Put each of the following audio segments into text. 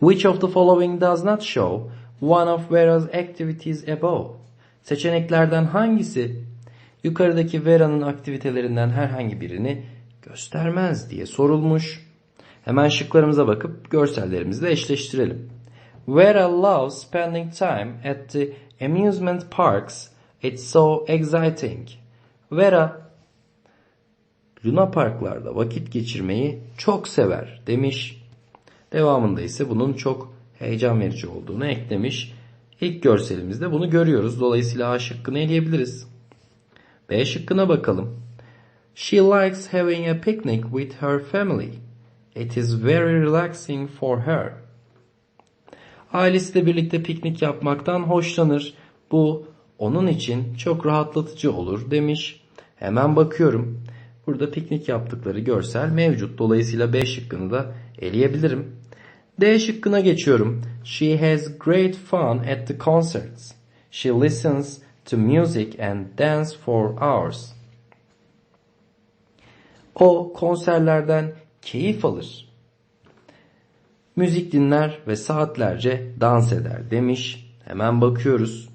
Which of the following does not show one of Vera's activities above? Seçeneklerden hangisi yukarıdaki Vera'nın aktivitelerinden herhangi birini göstermez diye sorulmuş. Hemen şıklarımıza bakıp görsellerimizle eşleştirelim. Vera loves spending time at the amusement parks. It's so exciting. Vera Luna parklarda vakit geçirmeyi çok sever demiş. Devamında ise bunun çok heyecan verici olduğunu eklemiş. İlk görselimizde bunu görüyoruz. Dolayısıyla A şıkkını eleyebiliriz. B şıkkına bakalım. She likes having a picnic with her family. It is very relaxing for her. Ailesiyle birlikte piknik yapmaktan hoşlanır. Bu onun için çok rahatlatıcı olur demiş. Hemen bakıyorum. Burada piknik yaptıkları görsel mevcut. Dolayısıyla B şıkkını da eleyebilirim. D şıkkına geçiyorum. She has great fun at the concerts. She listens to music and dance for hours. O konserlerden keyif alır. Müzik dinler ve saatlerce dans eder demiş. Hemen bakıyoruz.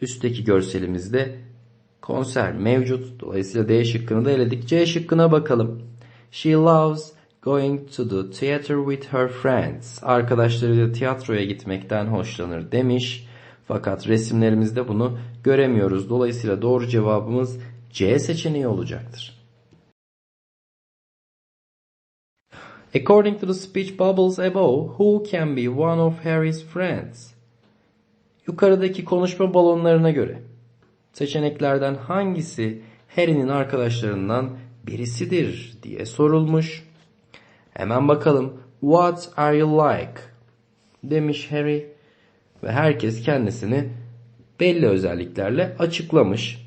Üstteki görselimizde konser mevcut. Dolayısıyla D şıkkını da eledik. C şıkkına bakalım. She loves going to the theater with her friends. Arkadaşlarıyla tiyatroya gitmekten hoşlanır demiş. Fakat resimlerimizde bunu göremiyoruz. Dolayısıyla doğru cevabımız C seçeneği olacaktır. According to the speech bubbles above, who can be one of Harry's friends? Yukarıdaki konuşma balonlarına göre seçeneklerden hangisi Harry'nin arkadaşlarından birisidir diye sorulmuş. Hemen bakalım. What are you like? Demiş Harry ve herkes kendisini belli özelliklerle açıklamış.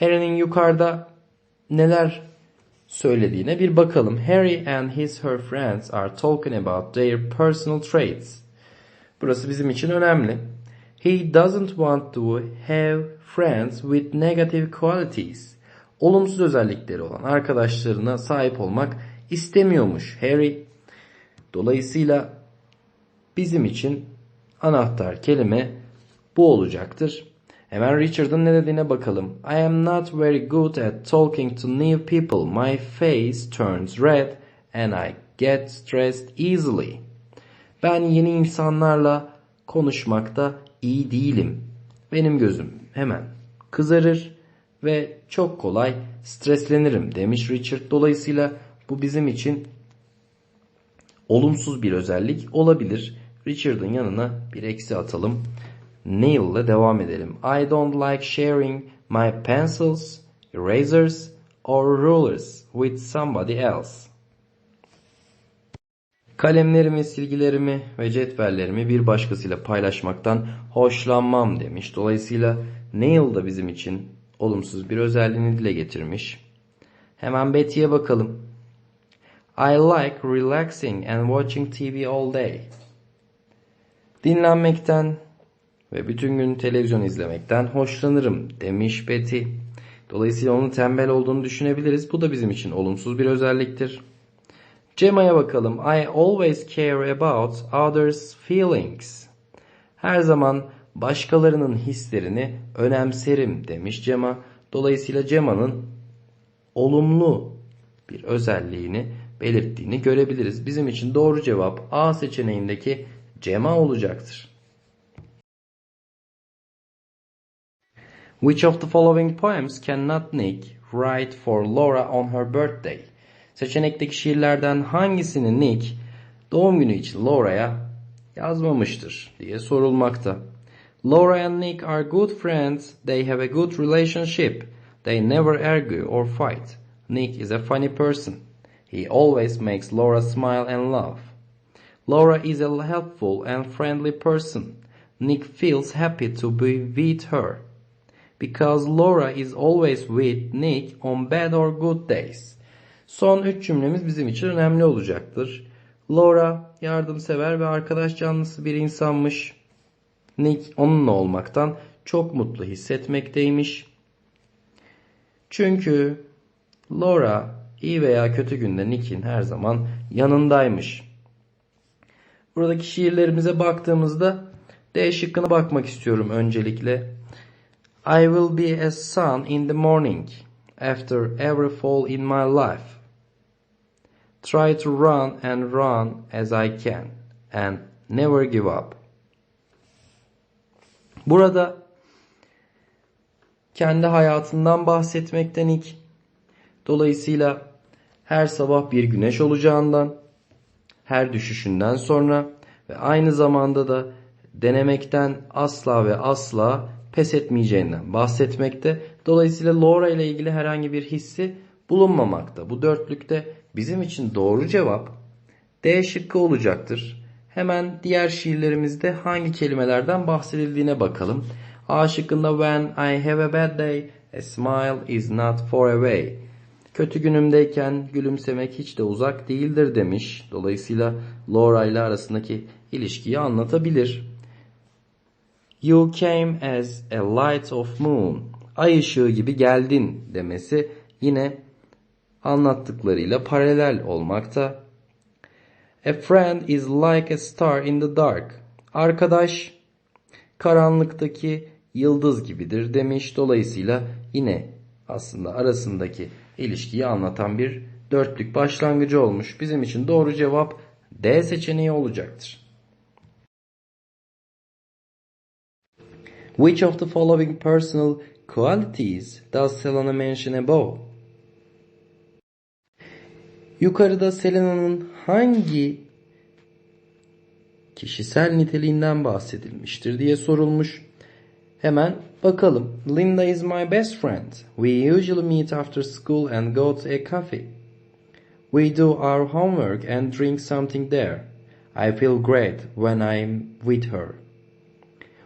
Harry'nin yukarıda neler söylediğine bir bakalım. Harry and his her friends are talking about their personal traits. Burası bizim için önemli. He doesn't want to have friends with negative qualities. Olumsuz özellikleri olan arkadaşlarına sahip olmak istemiyormuş Harry. Dolayısıyla bizim için anahtar kelime bu olacaktır. Hemen Richard'ın ne dediğine bakalım. I am not very good at talking to new people. My face turns red and I get stressed easily. Ben yeni insanlarla konuşmakta iyi değilim. Benim gözüm hemen kızarır ve çok kolay streslenirim demiş Richard. Dolayısıyla bu bizim için olumsuz bir özellik olabilir. Richard'ın yanına bir eksi atalım. Neil ile devam edelim. I don't like sharing my pencils, erasers or rulers with somebody else. Kalemlerimi, silgilerimi ve cetvellerimi bir başkasıyla paylaşmaktan hoşlanmam demiş. Dolayısıyla Neil da bizim için olumsuz bir özelliğini dile getirmiş. Hemen Betty'ye bakalım. I like relaxing and watching TV all day. Dinlenmekten ve bütün gün televizyon izlemekten hoşlanırım demiş Betty. Dolayısıyla onun tembel olduğunu düşünebiliriz. Bu da bizim için olumsuz bir özelliktir. Cema'ya bakalım. I always care about others' feelings. Her zaman başkalarının hislerini önemserim demiş Cema. Dolayısıyla Cema'nın olumlu bir özelliğini belirttiğini görebiliriz. Bizim için doğru cevap A seçeneğindeki Cema olacaktır. Which of the following poems cannot Nick write for Laura on her birthday? Seçenekteki şiirlerden hangisini Nick doğum günü için Laura'ya yazmamıştır diye sorulmakta. Laura and Nick are good friends. They have a good relationship. They never argue or fight. Nick is a funny person. He always makes Laura smile and laugh. Laura is a helpful and friendly person. Nick feels happy to be with her. Because Laura is always with Nick on bad or good days. Son üç cümlemiz bizim için önemli olacaktır. Laura yardımsever ve arkadaş canlısı bir insanmış. Nick onunla olmaktan çok mutlu hissetmekteymiş. Çünkü Laura iyi veya kötü günde Nick'in her zaman yanındaymış. Buradaki şiirlerimize baktığımızda D şıkkına bakmak istiyorum öncelikle. I will be a sun in the morning after every fall in my life. Try to run and run as I can and never give up. Burada kendi hayatından bahsetmekten ilk dolayısıyla her sabah bir güneş olacağından, her düşüşünden sonra ve aynı zamanda da denemekten asla ve asla pes etmeyeceğinden bahsetmekte. Dolayısıyla Laura ile ilgili herhangi bir hissi bulunmamakta. Bu dörtlükte bizim için doğru cevap D şıkkı olacaktır. Hemen diğer şiirlerimizde hangi kelimelerden bahsedildiğine bakalım. A şıkkında when I have a bad day, a smile is not far away. Kötü günümdeyken gülümsemek hiç de uzak değildir demiş. Dolayısıyla Laura ile arasındaki ilişkiyi anlatabilir. You came as a light of moon. Ay ışığı gibi geldin demesi yine anlattıklarıyla paralel olmakta. A friend is like a star in the dark. Arkadaş karanlıktaki yıldız gibidir demiş. Dolayısıyla yine aslında arasındaki ilişkiyi anlatan bir dörtlük başlangıcı olmuş. Bizim için doğru cevap D seçeneği olacaktır. Which of the following personal qualities does Selena mention above? Yukarıda Selena'nın hangi kişisel niteliğinden bahsedilmiştir diye sorulmuş. Hemen bakalım. Linda is my best friend. We usually meet after school and go to a cafe. We do our homework and drink something there. I feel great when I'm with her.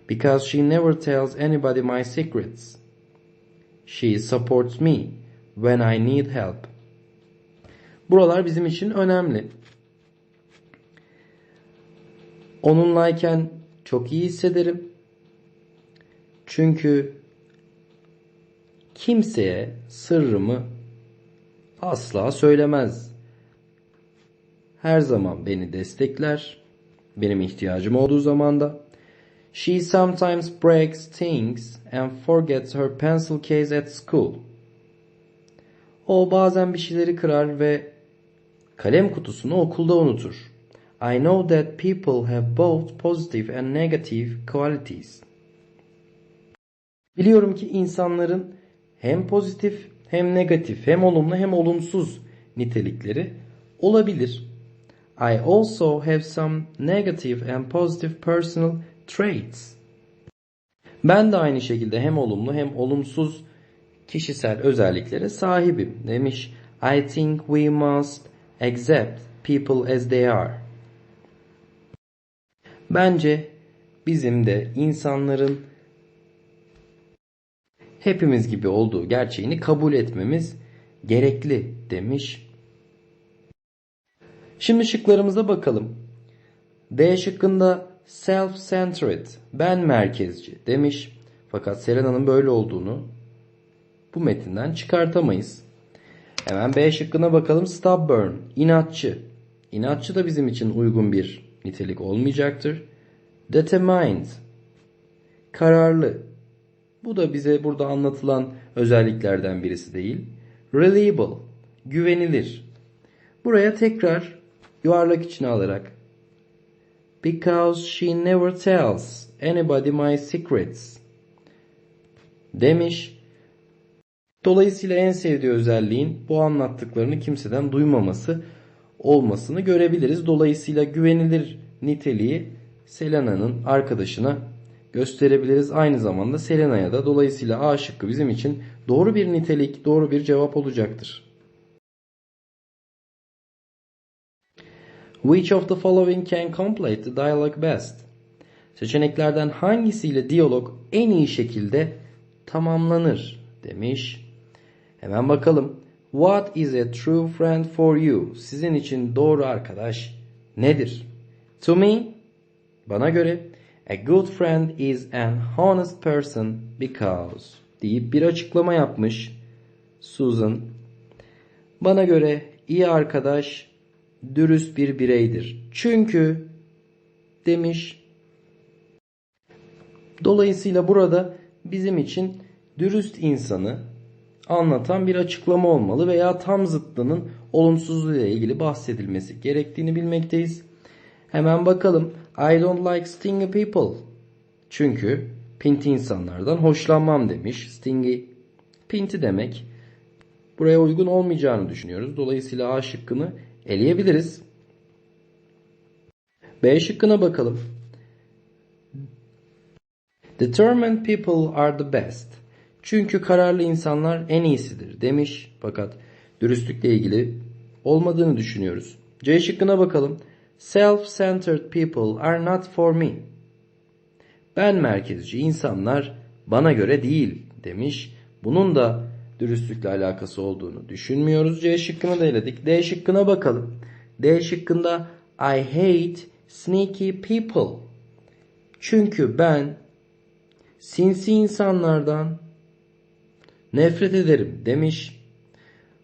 Because she never tells anybody my secrets. She supports me when I need help. Buralar bizim için önemli. Onunlayken çok iyi hissederim. Çünkü kimseye sırrımı asla söylemez. Her zaman beni destekler. Benim ihtiyacım olduğu zaman da. She sometimes breaks things and forgets her pencil case at school. O bazen bir şeyleri kırar ve kalem kutusunu okulda unutur. I know that people have both positive and negative qualities. Biliyorum ki insanların hem pozitif hem negatif hem olumlu hem olumsuz nitelikleri olabilir. I also have some negative and positive personal traits. Ben de aynı şekilde hem olumlu hem olumsuz kişisel özelliklere sahibim demiş. I think we must accept people as they are. Bence bizim de insanların hepimiz gibi olduğu gerçeğini kabul etmemiz gerekli demiş. Şimdi şıklarımıza bakalım. D şıkkında self-centered, ben merkezci demiş. Fakat Serena'nın böyle olduğunu bu metinden çıkartamayız. Hemen B şıkkına bakalım. Stubborn, inatçı. İnatçı da bizim için uygun bir nitelik olmayacaktır. Determined, kararlı. Bu da bize burada anlatılan özelliklerden birisi değil. Reliable, güvenilir. Buraya tekrar yuvarlak içine alarak Because she never tells anybody my secrets demiş. Dolayısıyla en sevdiği özelliğin bu anlattıklarını kimseden duymaması olmasını görebiliriz. Dolayısıyla güvenilir niteliği Selena'nın arkadaşına gösterebiliriz. Aynı zamanda Selena'ya da dolayısıyla A şıkkı bizim için doğru bir nitelik, doğru bir cevap olacaktır. Which of the following can complete the dialogue best? Seçeneklerden hangisiyle diyalog en iyi şekilde tamamlanır demiş. Hemen bakalım. What is a true friend for you? Sizin için doğru arkadaş nedir? To me, bana göre a good friend is an honest person because deyip bir açıklama yapmış Susan. Bana göre iyi arkadaş dürüst bir bireydir. Çünkü demiş. Dolayısıyla burada bizim için dürüst insanı anlatan bir açıklama olmalı veya tam zıttının olumsuzluğu ile ilgili bahsedilmesi gerektiğini bilmekteyiz. Hemen bakalım. I don't like stingy people. Çünkü pinti insanlardan hoşlanmam demiş. Stingy pinti demek. Buraya uygun olmayacağını düşünüyoruz. Dolayısıyla A şıkkını eleyebiliriz. B şıkkına bakalım. Determined people are the best. Çünkü kararlı insanlar en iyisidir demiş. Fakat dürüstlükle ilgili olmadığını düşünüyoruz. C şıkkına bakalım. Self-centered people are not for me. Ben merkezci insanlar bana göre değil demiş. Bunun da dürüstlükle alakası olduğunu düşünmüyoruz. C şıkkını da eledik. D şıkkına bakalım. D şıkkında I hate sneaky people. Çünkü ben sinsi insanlardan nefret ederim demiş.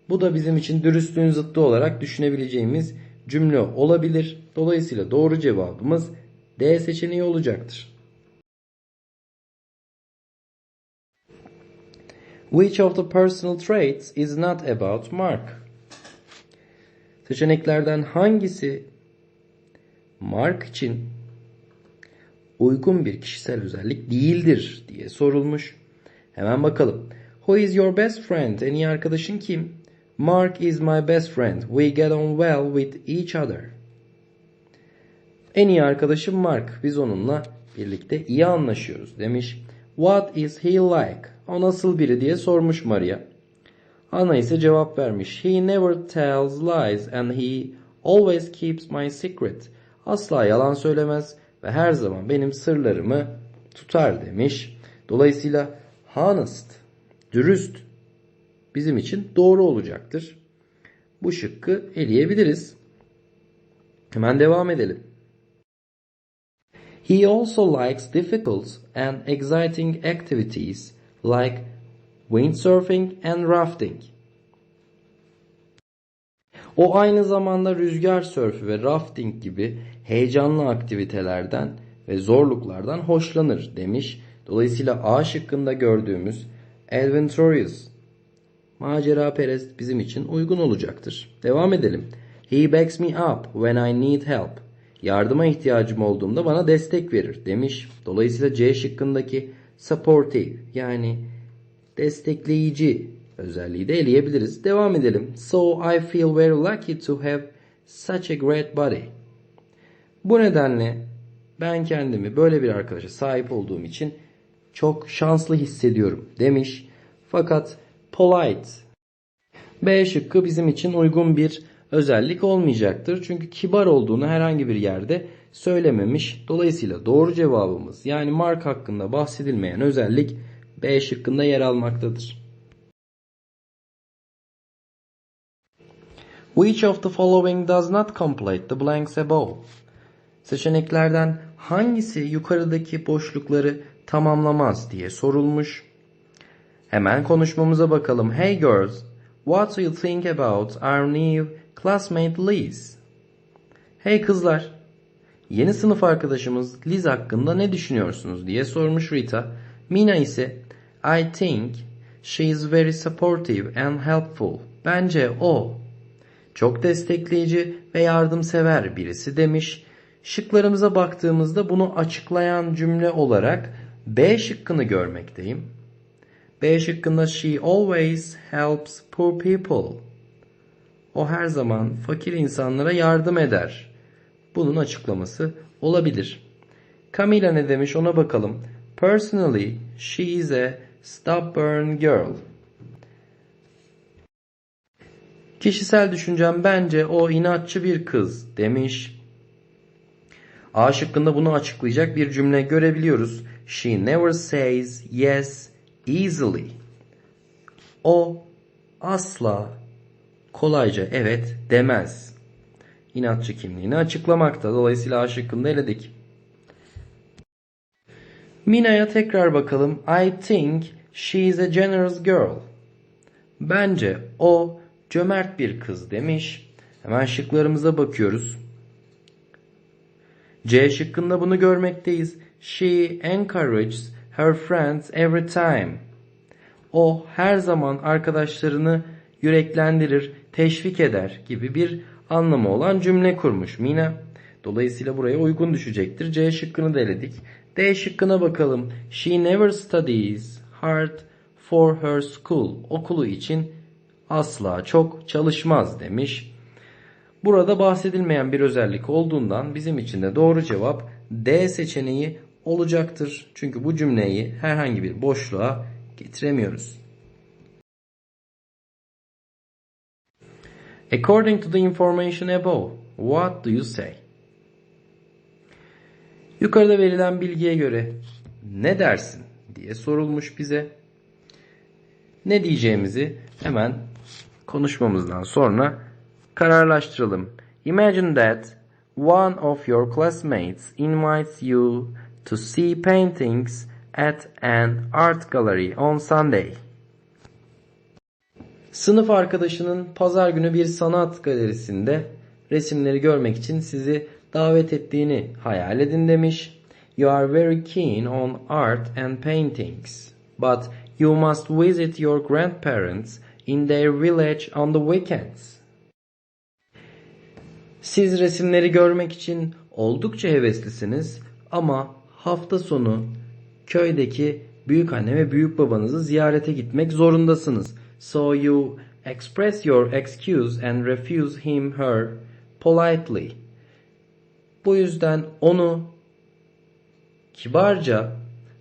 Bu da bizim için dürüstlüğün zıttı olarak düşünebileceğimiz cümle olabilir. Dolayısıyla doğru cevabımız D seçeneği olacaktır. Which of the personal traits is not about Mark? Seçeneklerden hangisi Mark için uygun bir kişisel özellik değildir diye sorulmuş. Hemen bakalım. Who is your best friend? En iyi arkadaşın kim? Mark is my best friend. We get on well with each other. En iyi arkadaşım Mark. Biz onunla birlikte iyi anlaşıyoruz demiş. What is he like? O nasıl biri diye sormuş Maria. Ana ise cevap vermiş. He never tells lies and he always keeps my secret. Asla yalan söylemez ve her zaman benim sırlarımı tutar demiş. Dolayısıyla honest, dürüst bizim için doğru olacaktır. Bu şıkkı eleyebiliriz. Hemen devam edelim. He also likes difficult and exciting activities like windsurfing and rafting. O aynı zamanda rüzgar sörfü ve rafting gibi heyecanlı aktivitelerden ve zorluklardan hoşlanır demiş. Dolayısıyla A şıkkında gördüğümüz adventurous macera perest bizim için uygun olacaktır. Devam edelim. He backs me up when I need help. Yardıma ihtiyacım olduğumda bana destek verir demiş. Dolayısıyla C şıkkındaki supportive yani destekleyici özelliği de eleyebiliriz. Devam edelim. So I feel very lucky to have such a great body. Bu nedenle ben kendimi böyle bir arkadaşa sahip olduğum için çok şanslı hissediyorum demiş. Fakat polite B şıkkı bizim için uygun bir özellik olmayacaktır. Çünkü kibar olduğunu herhangi bir yerde söylememiş. Dolayısıyla doğru cevabımız yani Mark hakkında bahsedilmeyen özellik B şıkkında yer almaktadır. Which of the following does not complete the blanks above? Seçeneklerden hangisi yukarıdaki boşlukları tamamlamaz diye sorulmuş. Hemen konuşmamıza bakalım. Hey girls, what do you think about our new classmate Liz? Hey kızlar, yeni sınıf arkadaşımız Liz hakkında ne düşünüyorsunuz diye sormuş Rita. Mina ise I think she is very supportive and helpful. Bence o çok destekleyici ve yardımsever birisi demiş. Şıklarımıza baktığımızda bunu açıklayan cümle olarak B şıkkını görmekteyim. B şıkkında she always helps poor people. O her zaman fakir insanlara yardım eder. Bunun açıklaması olabilir. Camila ne demiş ona bakalım. Personally, she is a stubborn girl. Kişisel düşüncem bence o inatçı bir kız demiş. A şıkkında bunu açıklayacak bir cümle görebiliyoruz. She never says yes easily. O asla kolayca evet demez. İnatçı kimliğini açıklamakta. Dolayısıyla A şıkkında eledik. Mina'ya tekrar bakalım. I think she is a generous girl. Bence o cömert bir kız demiş. Hemen şıklarımıza bakıyoruz. C şıkkında bunu görmekteyiz. She encourages her friends every time. O her zaman arkadaşlarını yüreklendirir, teşvik eder gibi bir anlamı olan cümle kurmuş Mina. Dolayısıyla buraya uygun düşecektir. C şıkkını da eledik. D şıkkına bakalım. She never studies hard for her school. Okulu için asla çok çalışmaz demiş. Burada bahsedilmeyen bir özellik olduğundan bizim için de doğru cevap D seçeneği olacaktır. Çünkü bu cümleyi herhangi bir boşluğa getiremiyoruz. According to the information above, what do you say? Yukarıda verilen bilgiye göre ne dersin diye sorulmuş bize. Ne diyeceğimizi hemen konuşmamızdan sonra kararlaştıralım. Imagine that one of your classmates invites you to see paintings at an art gallery on Sunday. Sınıf arkadaşının pazar günü bir sanat galerisinde resimleri görmek için sizi davet ettiğini hayal edin demiş. You are very keen on art and paintings, but you must visit your grandparents in their village on the weekends. Siz resimleri görmek için oldukça heveslisiniz ama hafta sonu köydeki büyük anne ve büyük babanızı ziyarete gitmek zorundasınız. So you express your excuse and refuse him her politely. Bu yüzden onu kibarca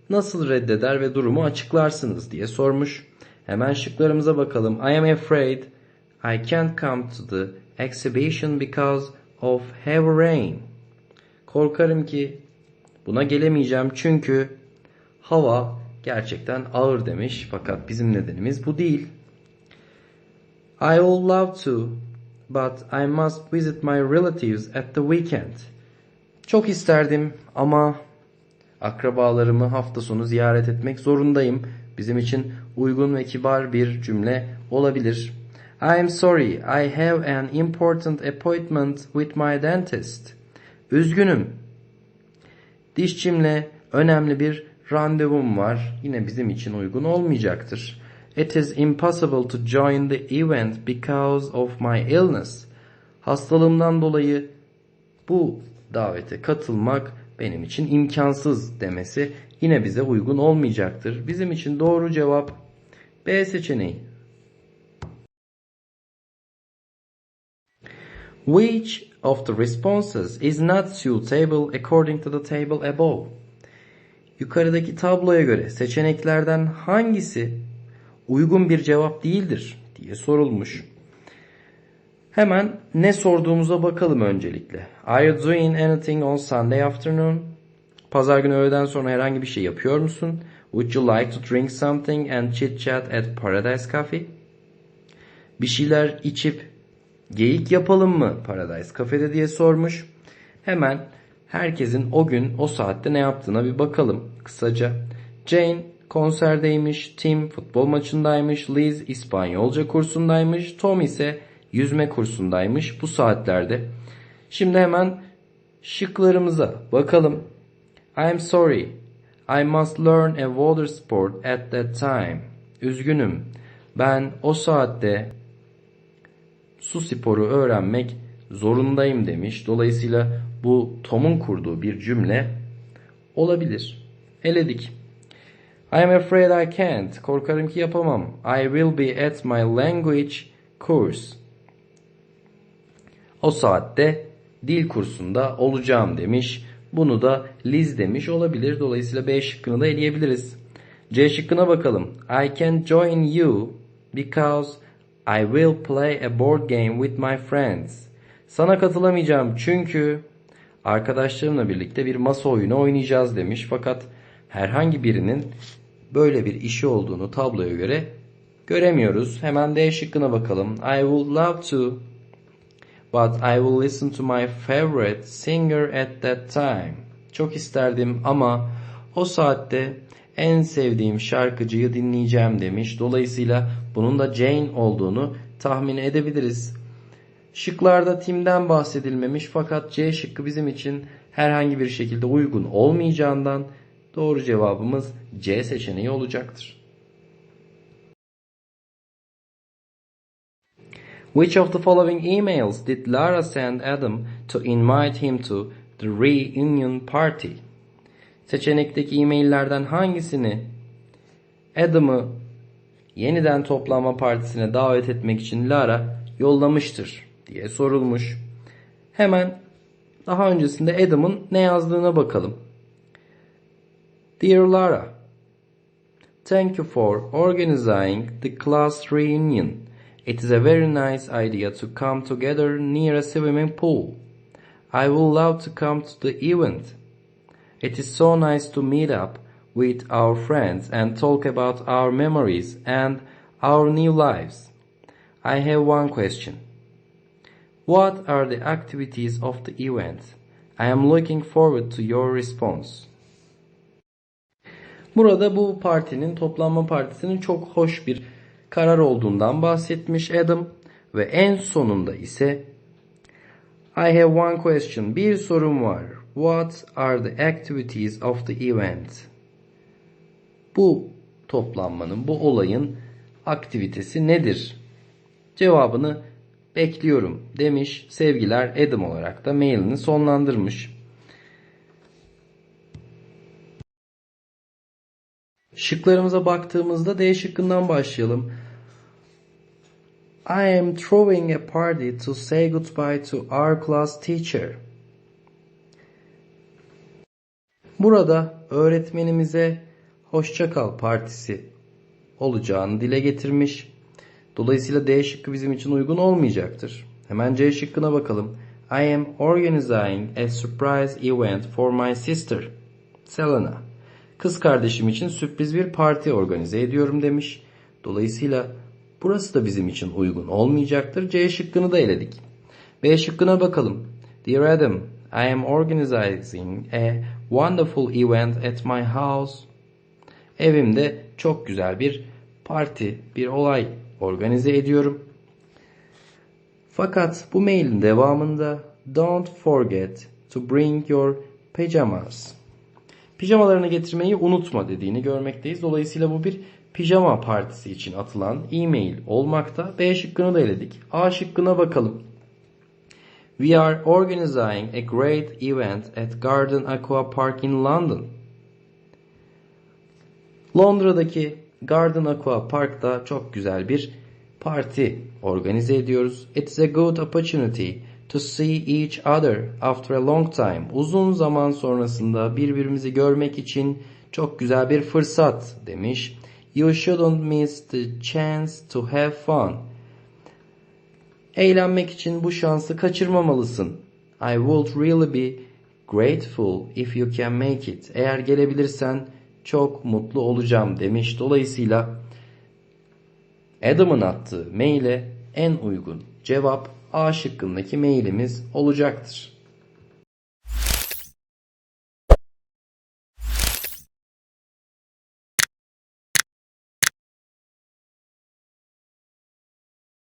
nasıl reddeder ve durumu açıklarsınız diye sormuş. Hemen şıklarımıza bakalım. I am afraid I can't come to the exhibition because of heavy rain. Korkarım ki buna gelemeyeceğim çünkü hava gerçekten ağır demiş. Fakat bizim nedenimiz bu değil. I would love to, but I must visit my relatives at the weekend. Çok isterdim ama akrabalarımı hafta sonu ziyaret etmek zorundayım. Bizim için uygun ve kibar bir cümle olabilir. I am sorry, I have an important appointment with my dentist. Üzgünüm. Dişçimle önemli bir randevum var. Yine bizim için uygun olmayacaktır. It is impossible to join the event because of my illness. Hastalığımdan dolayı bu davete katılmak benim için imkansız demesi yine bize uygun olmayacaktır. Bizim için doğru cevap B seçeneği. Which of the responses is not suitable according to the table above? Yukarıdaki tabloya göre seçeneklerden hangisi uygun bir cevap değildir diye sorulmuş. Hemen ne sorduğumuza bakalım öncelikle. Are you doing anything on Sunday afternoon? Pazar günü öğleden sonra herhangi bir şey yapıyor musun? Would you like to drink something and chit chat at Paradise Cafe? Bir şeyler içip geyik yapalım mı Paradise Cafe'de diye sormuş. Hemen herkesin o gün o saatte ne yaptığına bir bakalım kısaca. Jane konserdeymiş, Tim futbol maçındaymış, Liz İspanyolca kursundaymış, Tom ise yüzme kursundaymış bu saatlerde. Şimdi hemen şıklarımıza bakalım. I'm sorry. I must learn a water sport at that time. Üzgünüm. Ben o saatte su sporu öğrenmek zorundayım demiş. Dolayısıyla bu Tom'un kurduğu bir cümle olabilir. Eledik. I am afraid I can't. Korkarım ki yapamam. I will be at my language course. O saatte dil kursunda olacağım demiş. Bunu da Liz demiş olabilir. Dolayısıyla B şıkkını da eleyebiliriz. C şıkkına bakalım. I can join you because I will play a board game with my friends. Sana katılamayacağım çünkü arkadaşlarımla birlikte bir masa oyunu oynayacağız demiş. Fakat herhangi birinin böyle bir işi olduğunu tabloya göre göremiyoruz. Hemen D şıkkına bakalım. I would love to but I will listen to my favorite singer at that time. Çok isterdim ama o saatte en sevdiğim şarkıcıyı dinleyeceğim demiş. Dolayısıyla bunun da Jane olduğunu tahmin edebiliriz. Şıklarda Tim'den bahsedilmemiş fakat C şıkkı bizim için herhangi bir şekilde uygun olmayacağından doğru cevabımız C seçeneği olacaktır. Which of the following emails did Lara send Adam to invite him to the reunion party? Seçenekteki e-maillerden hangisini Adam'ı yeniden toplanma partisine davet etmek için Lara yollamıştır diye sorulmuş. Hemen daha öncesinde Adam'ın ne yazdığına bakalım. Dear Lara, Thank you for organizing the class reunion. It is a very nice idea to come together near a swimming pool. I would love to come to the event. It is so nice to meet up with our friends and talk about our memories and our new lives. I have one question. What are the activities of the event? I am looking forward to your response. Burada bu partinin toplanma partisinin çok hoş bir karar olduğundan bahsetmiş Adam ve en sonunda ise I have one question. Bir sorum var. What are the activities of the event? Bu toplanmanın, bu olayın aktivitesi nedir? Cevabını bekliyorum demiş. Sevgiler Adam olarak da mailini sonlandırmış. Şıklarımıza baktığımızda D şıkkından başlayalım. I am throwing a party to say goodbye to our class teacher. Burada öğretmenimize hoşça kal partisi olacağını dile getirmiş. Dolayısıyla D şıkkı bizim için uygun olmayacaktır. Hemen C şıkkına bakalım. I am organizing a surprise event for my sister, Selena. Kız kardeşim için sürpriz bir parti organize ediyorum demiş. Dolayısıyla burası da bizim için uygun olmayacaktır. C şıkkını da eledik. B şıkkına bakalım. Dear Adam, I am organizing a wonderful event at my house. Evimde çok güzel bir parti, bir olay organize ediyorum. Fakat bu mailin devamında don't forget to bring your pajamas. Pijamalarını getirmeyi unutma dediğini görmekteyiz. Dolayısıyla bu bir pijama partisi için atılan e-mail olmakta. B şıkkını da eledik. A şıkkına bakalım. We are organizing a great event at Garden Aqua Park in London. Londra'daki Garden Aqua Park'ta çok güzel bir parti organize ediyoruz. It's a good opportunity to see each other after a long time. Uzun zaman sonrasında birbirimizi görmek için çok güzel bir fırsat demiş. You shouldn't miss the chance to have fun. Eğlenmek için bu şansı kaçırmamalısın. I would really be grateful if you can make it. Eğer gelebilirsen çok mutlu olacağım demiş. Dolayısıyla Adam'ın attığı maile en uygun cevap A şıkkındaki mailimiz olacaktır.